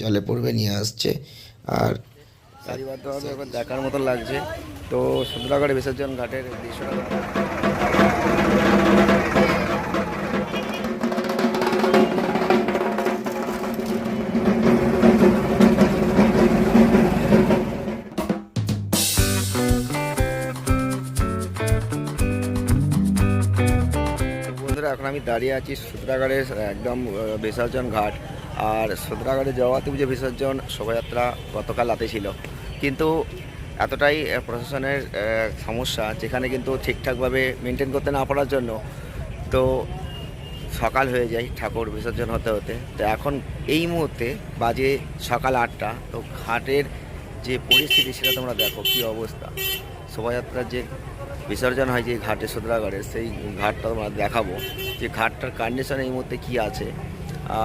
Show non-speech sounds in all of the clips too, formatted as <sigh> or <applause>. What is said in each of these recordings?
জলে পড়বে, নিয়ে আসছে। আর দেখার মতো লাগছে। তো সুন্দরাগড়ে বিসর্জন ঘাটের এখন আমি দাঁড়িয়ে আছি সুদ্রাগড়ের একদম বিসর্জন ঘাট। আর সুদ্রাগড়ে জগতে পুজো বিসর্জন শোভাযাত্রা গতকাল রাতে ছিল। কিন্তু এতটাই প্রশাসনের সমস্যা যেখানে কিন্তু ঠিকঠাকভাবে মেনটেন করতে না পারার জন্য তো সকাল হয়ে যায় ঠাকুর বিসর্জন হতে হতে। তো এখন এই মুহূর্তে বাজে সকাল আটটা, তো ঘাটের যে পরিস্থিতি সেটা তোমরা দেখো, কী অবস্থা? শোভাযাত্রার যে বিসর্জন হয় যে ঘাটে সুদ্রাগড়ের সেই ঘাটটা তোমরা দেখাবো যে ঘাটটার কন্ডিশন এই মুহূর্তে কী আছে।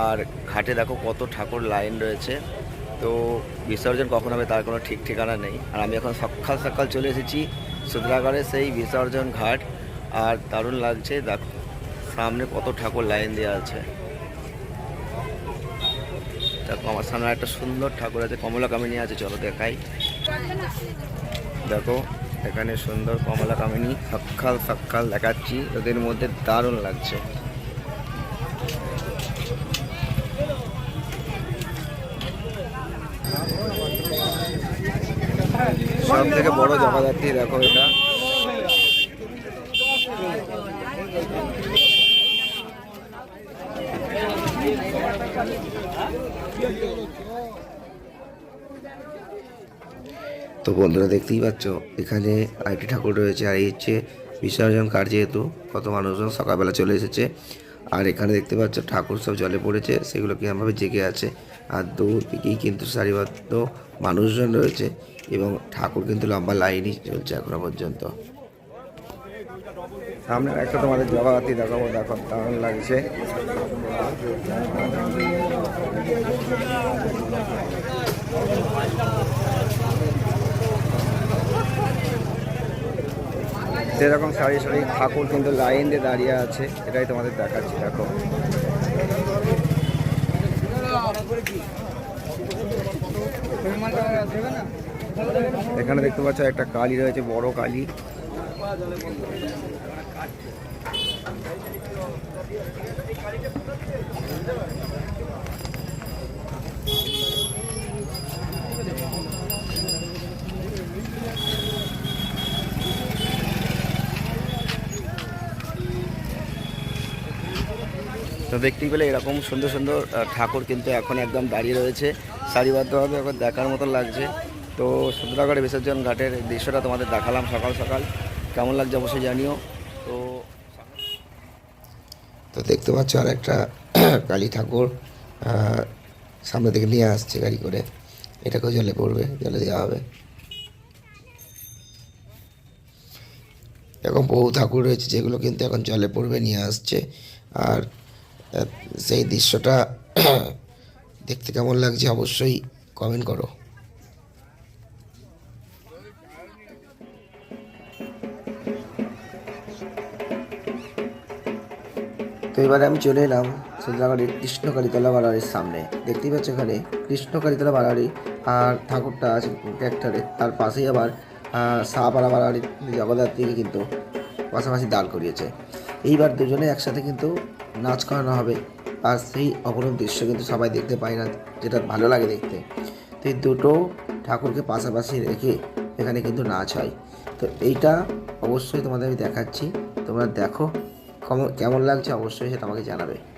আর ঘাটে দেখো কত ঠাকুর লাইন রয়েছে। তো বিসর্জন কখন হবে তার কোনো ঠিক ঠিকানা নেই। আর আমি এখন সকাল সকাল চলে এসেছি সুদ্রাগড়ের সেই বিসর্জন ঘাট। আর দারুণ লাগছে, দেখো, সামনে কত ঠাকুর লাইন দেওয়া আছে। দেখো, আমার সামনে একটা সুন্দর ঠাকুর আছে কমলা কামিনী আছে, চলো দেখাই। দেখো, এখানে সুন্দর কমলা কামিনী সকাল সকাল দেখাচ্ছি, ওদের মধ্যে দারুণ লাগছে। সব থেকে বড় জগদ্ধাত্রী, দেখো এটা। তো বন্ধুরা দেখতেই পাচ্ছ, এখানে আরেকটি ঠাকুর রয়েছে, আর এই হচ্ছে বিসর্জন কার যেহেতু, কত মানুষজন সকালবেলা চলে এসেছে। আর এখানে দেখতে পাচ্ছ, ঠাকুর সব জলে পড়েছে, সেগুলো কিরমভাবে জেগে আছে। আর দুদিকেই কিন্তু সারিবদ্ধ মানুষজন রয়েছে। এবং ঠাকুর কিন্তু লম্বা লাইনই চলছে এখনও পর্যন্ত। সামনে একটা তোমাদের জগদ্ধাত্রী দেখাবো, দেখো দারুণ লাগছে। সেরকম সারি সারি ঠাকুর কিন্তু লাইন দিয়ে দাঁড়িয়ে আছে, এটাই তোমাদের দেখাচ্ছি, দেখো। এখানে দেখতে পাচ্ছ একটা কালী রয়েছে, বড় কালী। তো দেখতেই পেলে এরকম সুন্দর সুন্দর ঠাকুর কিন্তু এখন একদম দাঁড়িয়ে রয়েছে। সারিবদ্ধভাবে এখন দেখার মতো লাগছে। তো সুন্দরাগড়ে বিসর্জন ঘাটের দৃশ্যটা তোমাদের দেখালাম সকাল সকাল। কেমন লাগছে অবশ্যই জানিও। তো তো দেখতে পাচ্ছ আর একটা <clears throat> কালী ঠাকুর সামনে থেকে নিয়ে আসছে গাড়ি করে। এটাকেও জলে পড়বে, জলে দেওয়া হবে। এরকম বহু ঠাকুর রয়েছে যেগুলো কিন্তু এখন জলে পড়বে, নিয়ে আসছে। আর সেই দৃশ্যটা <clears throat> দেখতে কেমন লাগছে অবশ্যই কমেন্ট করো। এবারে আমি চলে এলাম সুন্দরগড়ের কৃষ্ণ কালীতলা বাড়ারির সামনে। দেখতেই পাচ্ছ এখানে কৃষ্ণ কালীতলা বাড়ারি আর ঠাকুরটা আছে ট্র্যাক্টরে তার পাশেই আবার সাহাপাড়া বাড়ারির জগদ্ধাত্রীকে কিন্তু পাশাপাশি দাঁড় করিয়েছে। এইবার দুজনে একসাথে কিন্তু নাচ করানো হবে। আর সেই অপরূপ দৃশ্য কিন্তু সবাই দেখতে পায় না, যেটা ভালো লাগে দেখতে। তো এই দুটো ঠাকুরকে পাশাপাশি রেখে এখানে কিন্তু নাচ হয়। তো এইটা অবশ্যই তোমাদের আমি দেখাচ্ছি। তোমরা দেখো কেমন- লাগছে অবশ্যই সেটা আমাকে জানাবে।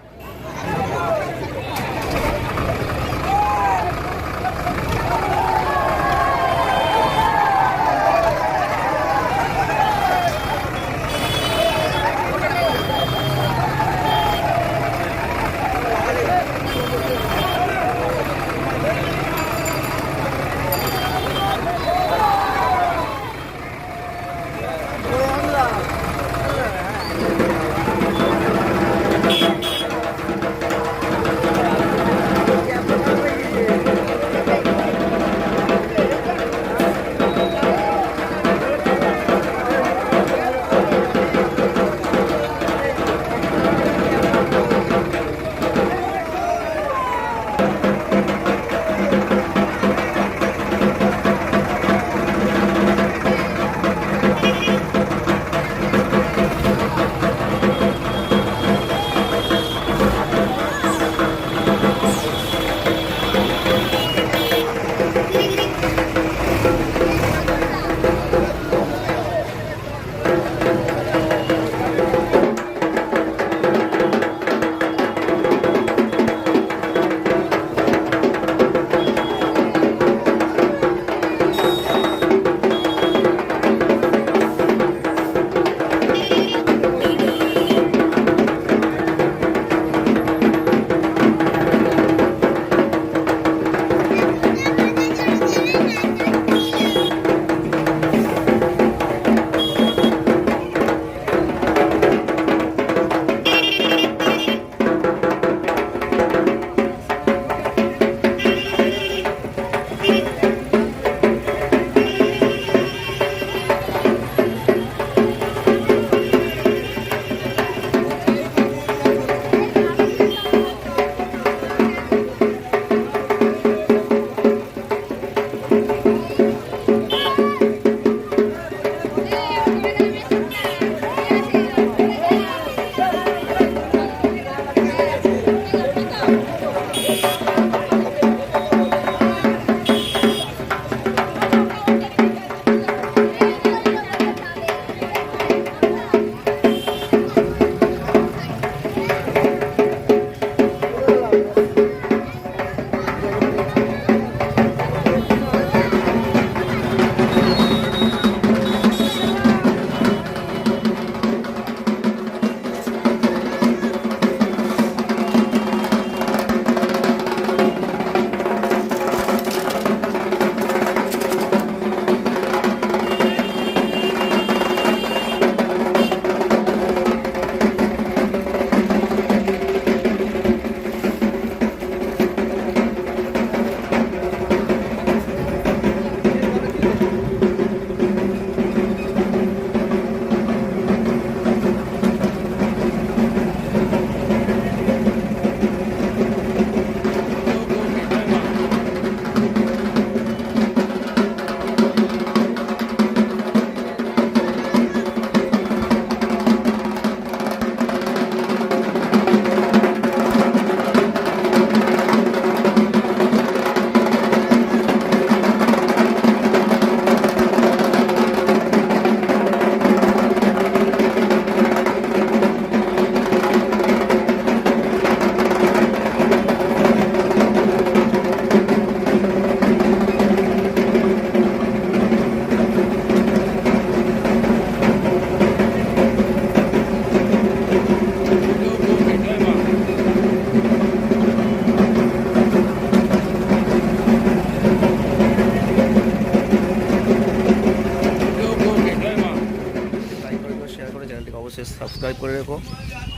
সাবস্ক্রাইব করে রেখো।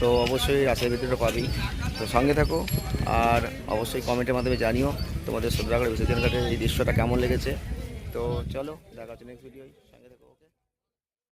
তো অবশ্যই রাশের ভিডিওটা পাবি। তো সঙ্গে থাকো, আর অবশ্যই কমেন্টের মাধ্যমে জানিও তোমাদের সদ্রাগড় বিসর্জন ঘাটের এই দৃশ্যটা কেমন লেগেছে? তো চলো, দেখা হচ্ছে নেক্সট ভিডিও